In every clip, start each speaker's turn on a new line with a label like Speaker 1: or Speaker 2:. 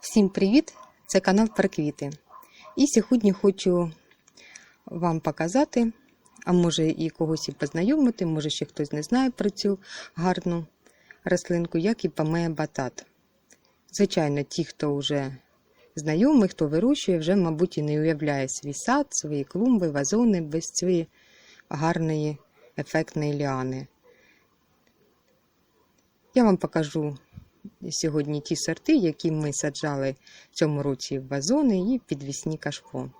Speaker 1: Всім привіт! Це канал Перквіти. І сьогодні хочу вам показати, а може і когось і познайомити, може ще хтось не знає про цю гарну рослинку, як і памея батат. Звичайно, ті, хто вже знайомий, хто вирощує, вже, мабуть, і не уявляє свій сад, свої клумби, вазони без цієї гарної ефектної ліани. Я вам покажу сьогодні ті сорти, які ми саджали в цьому році в вазони і підвісні кашпо.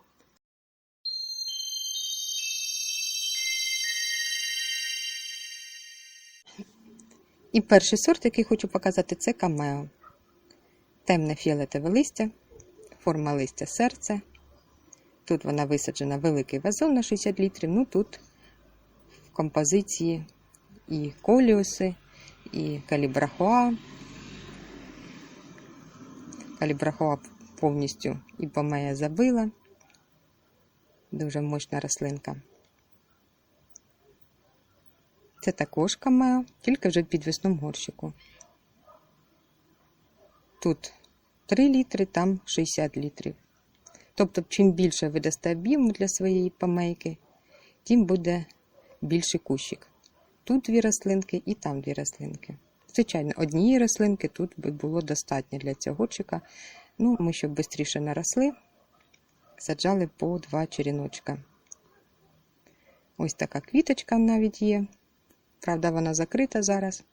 Speaker 1: І перший сорт, який хочу показати, це камео. Темне фіолетове листя, форма листя серце. Тут вона висаджена великий вазон на 60 літрів. Ну тут в композиції і коліуси, і калібрахуа. Калібрахуа повністю і помея забила. Дуже мощна рослинка. Це також камео, тільки вже в підвісному горщику. Тут 3 літри, там 60 літрів. Тобто, чим більше ви дасте об'єму для своєї помейки, тим буде більший кущик. Тут дві рослинки і там дві рослинки. Звичайно, однієї рослинки тут би було достатньо для цього горщика. Ну, ми, щоб швидше наросли, саджали по два черіночка. Ось така квіточка навіть є. Правда, вона закрита зараз.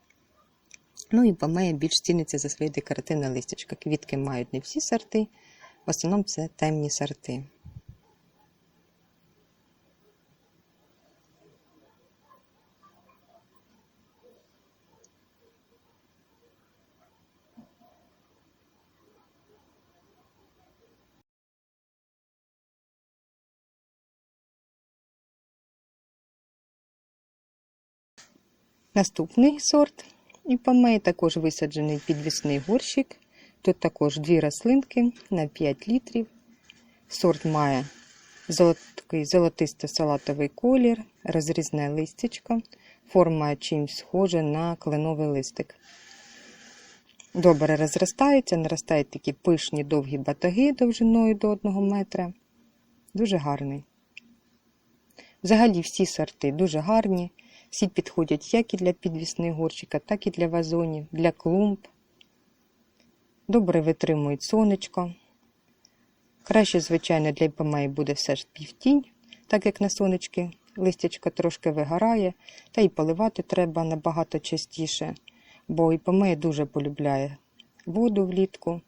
Speaker 1: Ну і помея більш ціниться за своє декоративне листячко. Квітки мають не всі сорти, в основному це темні сорти. Наступний сорт іпомеї також висаджений підвісний горщик. Тут також дві рослинки на 5 літрів. Сорт має такий золотисто-салатовий колір, розрізне листячко, форма чимсь схожа на кленовий листик. Добре розростається, наростають такі пишні довгі батоги довжиною до 1 метра. Дуже гарний. Взагалі всі сорти дуже гарні. Всі підходять як і для підвісних горщика, так і для вазонів, для клумб. Добре витримують сонечко. Краще, звичайно, для іпомеї буде все ж півтінь, так як на сонечки листячко трошки вигорає, та й поливати треба набагато частіше, бо іпомея дуже полюбляє воду влітку.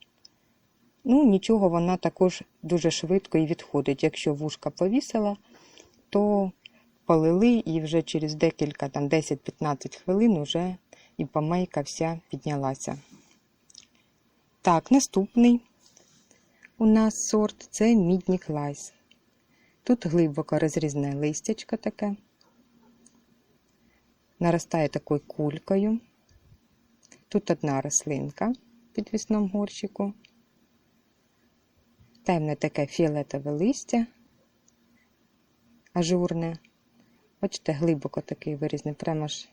Speaker 1: Ну, нічого, вона також дуже швидко і відходить. Якщо вушка повісила, то полили і вже через декілька, там 10-15 хвилин вже і помейка вся піднялася. Так, наступний у нас сорт це міднік лайс. Тут глибоко розрізне листячко таке, наростає такою кулькою. Тут одна рослинка в підвісному горщику, темне таке фіолетове листя, ажурне. Бачите, глибоко такий вирізний, прямо ж.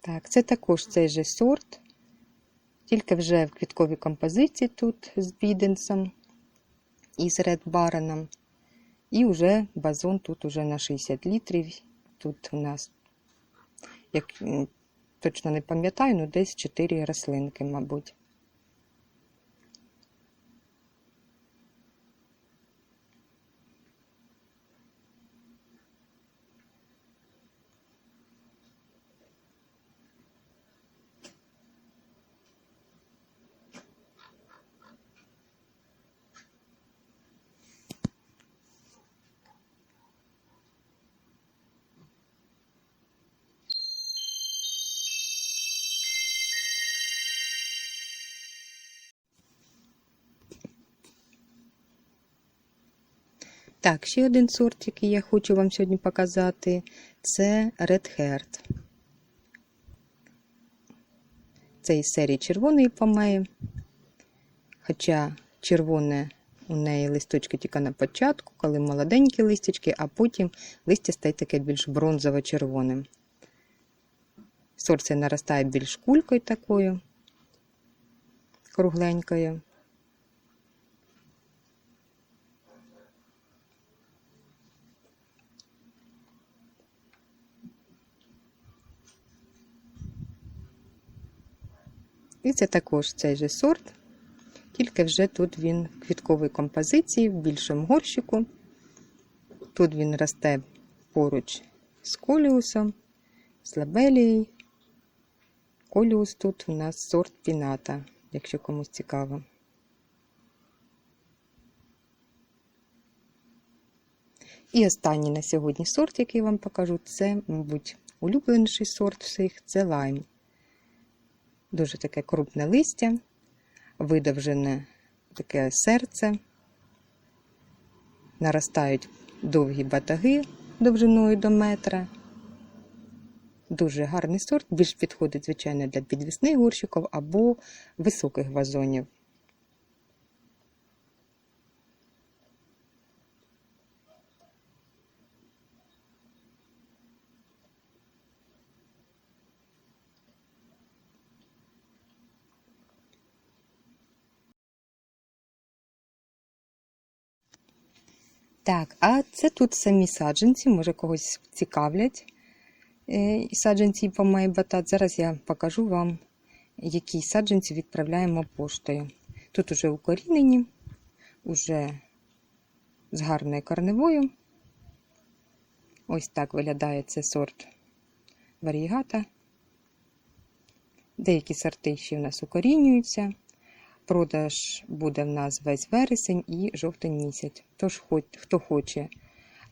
Speaker 1: Так, це також цей же сорт, тільки вже в квітковій композиції тут з біденсом і з Ред Бароном. І вже базон тут уже на 60 літрів. Тут у нас, як точно не пам'ятаю, ну десь 4 рослинки, мабуть. Так, ще один сорт, який я хочу вам сьогодні показати, це Red Heart. Це із серії червоної помеї. Хоча червоне у неї листочки тільки на початку, коли молоденькі листячки, а потім листя стає таке більш бронзово-червоним. Сорт цей наростає більш кулькою такою, кругленькою. І це також цей же сорт, тільки вже тут він в квітковій композиції, в більшому горщику. Тут він росте поруч з коліусом, з лабелією. Коліус тут у нас сорт піната, якщо комусь цікаво. І останній на сьогодні сорт, який я вам покажу, це, мабуть, улюбленіший сорт всіх це лайм. Дуже таке крупне листя, видовжене таке серце, наростають довгі батаги довжиною до метра. Дуже гарний сорт, більш підходить, звичайно, для підвісних горщиків або високих вазонів. Так, а це тут самі саджанці, може когось цікавлять. Е, саджанці по батат. Зараз я покажу вам, які саджанці відправляємо поштою. Тут уже укорінені, уже з гарною корневою. Ось так виглядає цей сорт варігата. Деякі сорти ще в нас укорінюються. Продаж буде в нас весь вересень і жовтень місяць. Тож, хто хоче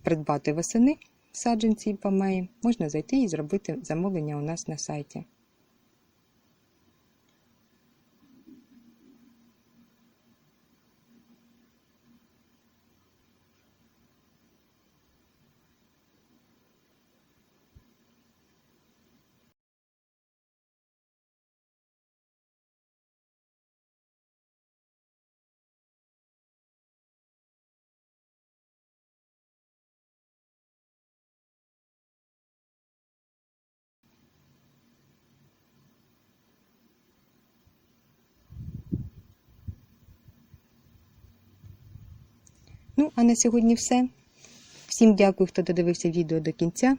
Speaker 1: придбати восени саджанці і помеї, можна зайти і зробити замовлення у нас на сайті. Ну, а на сьогодні все. Всім дякую, хто додивився відео до кінця.